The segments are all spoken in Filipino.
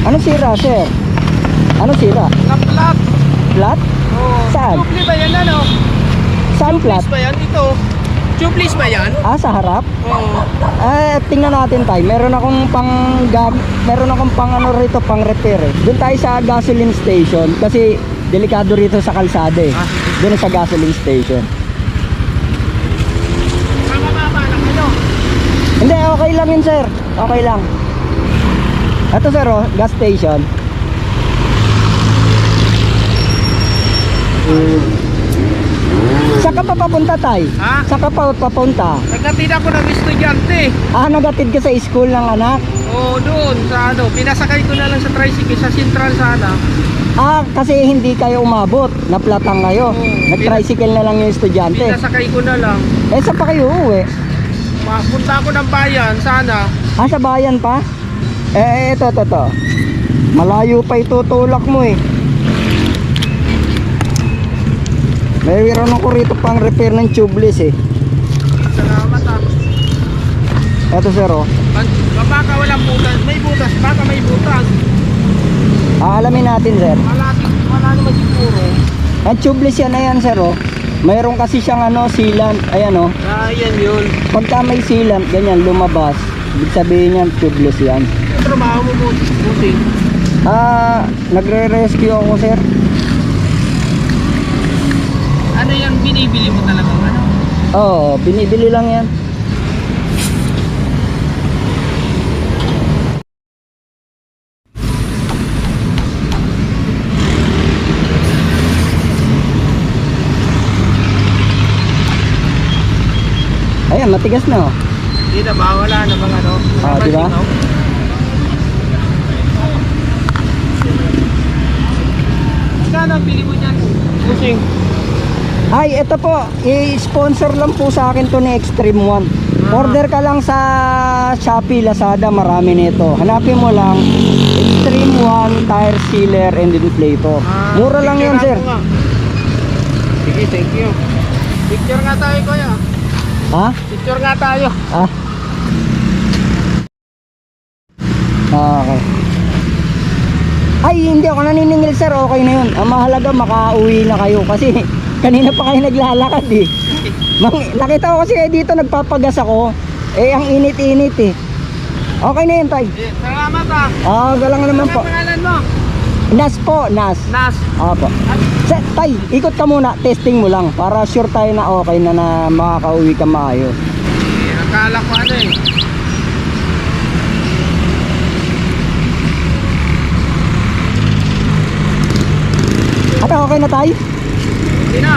Ano sira, sir? Ano sira? Na-flat. Flat? Oh. Saan? Tubeless ba yan ano? Saan flat? Tubeless ba yan? Ito. Tubeless ba yan? Ah, sa harap? Oo. Eh, tingnan natin tayo. Meron akong pang gam meron akong pang ano rito, pang repair eh. Doon tayo sa gasoline station kasi delikado rito sa kalsada eh. Ah, Doon sa gasoline station. Mamababa lang ano? Hindi, okay lang yun, sir. Okay lang. Ito, sir, oh, gas station. Saan ka pa papunta, tay? Ha? Saan ka pa papunta? Nagkatid ako ng estudyante. Ah, nagatid ka sa school ng anak? Oo, doon sa ano. Pinasakay ko na lang sa tricycle sa central sana. Ah, kasi hindi kayo umabot. Naplatang kayo. Oo. Nag-tricycle na lang yung estudyante. Pinasakay ko na lang. Eh, saan pa kayo uuwi? Mapunta ako ng bayan sana. Ah, sa bayan pa? Eh, ito, ito, ito. Malayo pa itutulak mo eh. May meron ako rito pang repair ng tubeless eh. Salamat ah. Ito sir oh. Baka walang butas. May butas. Baka may butas. Aalamin natin sir. Malaki. Wala naman siguro. Ang tubeless yan ayan sir oh. Mayroon kasi siyang ano, sealant. Ayan oh. Ah, yan yun. Pagka may sealant, ganyan, lumabas. Ibig sabihin yan, tubeless yan. Yung trabaho mo, Busing. Ah, nagre-rescue ako sir. Ano yan binibili mo talaga? Ano? Oo, binibili lang yan. Ayan, matigas na oh. Hindi na ba? Wala na bang ano? Ah, di ba? Magkano ang bili mo dyan? Busing. Ay, ito po, i-sponsor lang po sa akin to ni Extreme One. Ah. Order ka lang sa Shopee, Lazada, marami nito. Hanapin mo lang Extreme One Tire Sealer and Inflator. Ah, Mura lang yan, sir. Sige, thank you. Picture nga tayo, kuya. Ha? Picture nga tayo. Ah. Ah, Okay. Ay, hindi ako naniningil sir, okay na yun. Ang mahalaga, makauwi na kayo kasi kanina pa kayo naglalakad eh. Mang, nakita ko kasi eh, dito nagpapagas ako. Eh, ang init-init eh. Okay na yun, tay. Eh, Salamat ah. Ah, galang naman Ano po. ang pangalan mo? Nas po, Nas. Nas. Apo. Sa, tay, ikot ka muna, testing mo lang para sure tayo na okay na na makakauwi ka maayos. Eh, akala ko ano eh. Ate, okay na tay? Hindi na.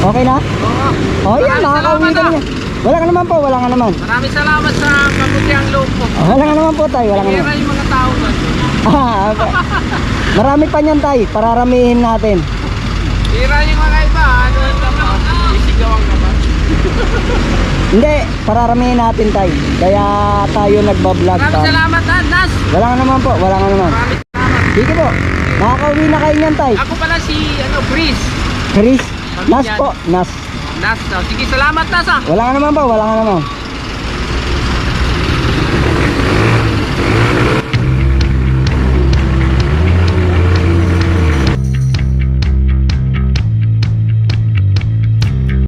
Okay na? Oo. Oh, yan, makakauwi ka ah. na. Wala ka naman po, wala ka naman. Maraming salamat sa kabutiang loob. Oh, wala ka naman po tay, wala ka naman. yung mga tao. Ah, okay. Marami pa niyan tay, pararamihin natin. Kira yung mga iba. Ano yung tama? Isigawan ka ba? Hindi, pararamihin natin tay. Kaya tayo nagbablog Maraming pa. salamat ah, Nas. Wala ka naman po, wala ka naman. Maraming salamat. Sige po, makakauwi na kayo niyan tay. Ako pala si ano, Chris. Chris, Nas po, Nas. Nas. Oh, sige, salamat Nas ah. Wala ka naman po, wala ka naman.